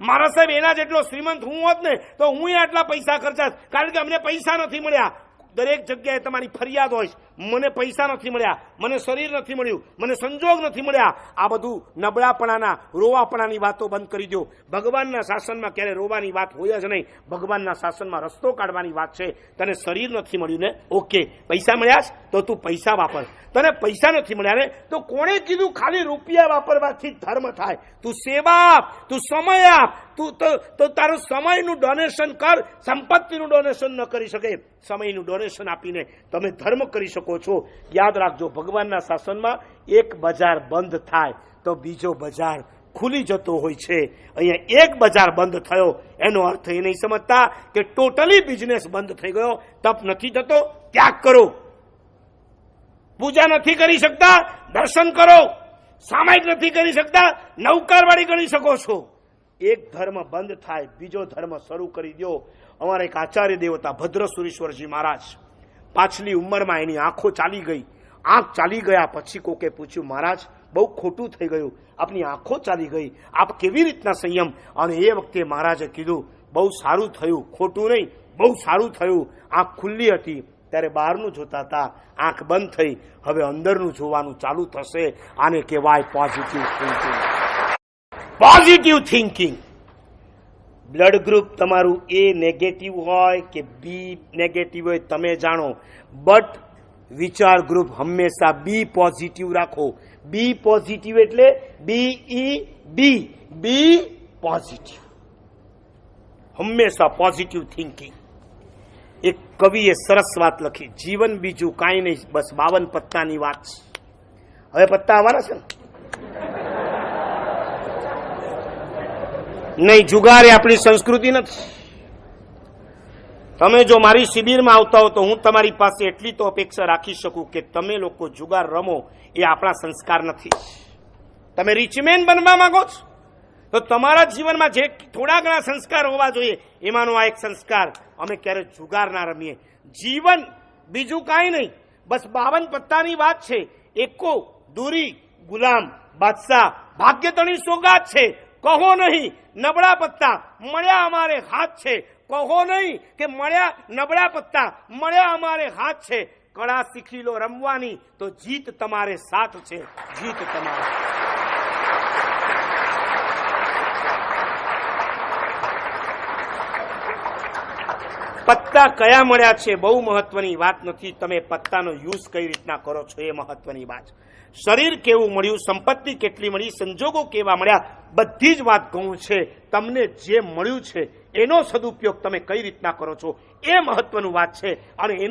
મારા સાહેબ, એના જેટલો શ્રીમંત હું હોત ને, તો હું આટલા પૈસા ખર્ચાશ કારણ કે અમને પૈસા નથી મળ્યા દરેક જગ્યાએ તમારી ફરિયાદ હોય. મને પૈસા નથી મળ્યા, મને શરીર નથી મળ્યું, મને સંજોગ નથી મળ્યા. આ બધું નબળાપણાના, રોવાપણાની વાતો બંધ કરી દો ભગવાનના શાસનમાં ક્યારે રોવાની વાત હોય જ નહીં. ભગવાનના શાસનમાં રસ્તો કાઢવાની વાત છે. તને શરીર નથી મળ્યું ને? ઓકે. પૈસા મળ્યા? તો તું પૈસા વાપર. તને પૈસા નથી મળ્યા ને? તો કોણે કીધું ખાલી રૂપિયા વાપરવાથી ધર્મ થાય? તું સેવા આપ, તું સમય આપ. તો તો તારું સમયનું ડોનેશન કર. સંપત્તિનું ડોનેશન ન કરી શકે. સમયનું ડોનેશન આપીને તમે ધર્મ કરી શકો છો. યાદ રાખજો, ભગવાનના શાસનમાં એક બજાર બંધ થાય તો બીજો બજાર ખુલી જતો હોય છે. અહીંયા એક બજાર બંધ થયો, એનો અર્થ એ નહીં સમજતા કે ટોટલી બિઝનેસ બંધ થઈ ગયો, તપ નથી થતો, ત્યાગ કરો. પૂજા નથી કરી શકતા, દર્શન કરો. સામાયિક નથી કરી શકતા નૌકારવાળી ગણી શકો છો. એક ધર્મ બંધ થાય, બીજો ધર્મ શરૂ કરી દો અમારા એક આચાર્ય દેવતા ભદ્ર સુરેશ્વરજી મહારાજ પાછલી ઉંમરમાં એની આંખો ચાલી ગઈ. આંખ ચાલી ગયા પછી કોકે પૂછ્યું, મહારાજ, બહુ ખોટું થઈ ગયું. આપની આંખો ચાલી ગઈ. આપ કેવી રીતના સંયમ? અને એ વખતે મહારાજે કીધું, બહુ સારું થયું. ખોટું નહીં, બહુ સારું થયું. આંખ ખુલ્લી હતી. ત્યારે બહારનું જોતા હતા આંખ બંધ થઈ. હવે અંદરનું જોવાનું ચાલુ થશે. આને કહેવાય positive thinking positive thinking blood group તમારું એ નેગેટિવ હોય કે બી નેગેટિવ હોય તમે જાણો. બટ વિચાર ગ્રુપ હંમેશા બી પોઝિટિવ રાખો. બી પોઝિટિવ એટલે B E B B positive હંમેશા પોઝિટિવ થિંકિંગ એક કવિએ સરસ વાત લખી, જીવન બીજું કાંઈ નહીં, બસ બાવન પત્તાની વાત છે. હવે પત્તા આવવાના છે ને? નહીં, જુગાર એ આપણી સંસ્કૃતિ નથી. તમે જો મારી શિબિરમાં આવતા હો તો હું તમારી પાસે એટલી તો અપેક્ષા રાખી શકું કે તમે લોકો જુગાર રમો એ આપણા સંસ્કાર નથી. તમે રીચમેન બનવા માંગો છો? તો તમારા જીવનમાં જે થોડા ઘણા સંસ્કાર હોવા જોઈએ, એમાંનો આ એક સંસ્કાર, અમે ક્યારે જુગાર ના રમીએ. જીવન બીજું કાંઈ નહીં, બસ બાવન પત્તાની વાત છે. એકો, દૂરી, ગુલામ, બાદશાહ ભાગ્યતણી સોગાત છે. કહો નહીં નબળા પત્તા મળ્યા અમારે હાથ છે. કહો નહીં કે મળ્યા નબળા પત્તા મળ્યા અમારે હાથ છે. કળા શીખી લો રમવાની તો જીત તમારે સાથ છે. જીત તમારે. પત્તા કયા મળ્યા છે બહુ મહત્વની વાત નથી. તમે પત્તાનો યુઝ કઈ રીતના કરો છો એ મહત્વની વાત છે. શરીર કેવું મળ્યું, સંપત્તિ કેટલી મળી, સંજોગો કેવા મળ્યા, બધી જ વાત કહું છે. તમને જે મળ્યું છે, એનો સદુપયોગ તમે કઈ રીતના કરો છો, એ મહત્વનું વાત છે. અને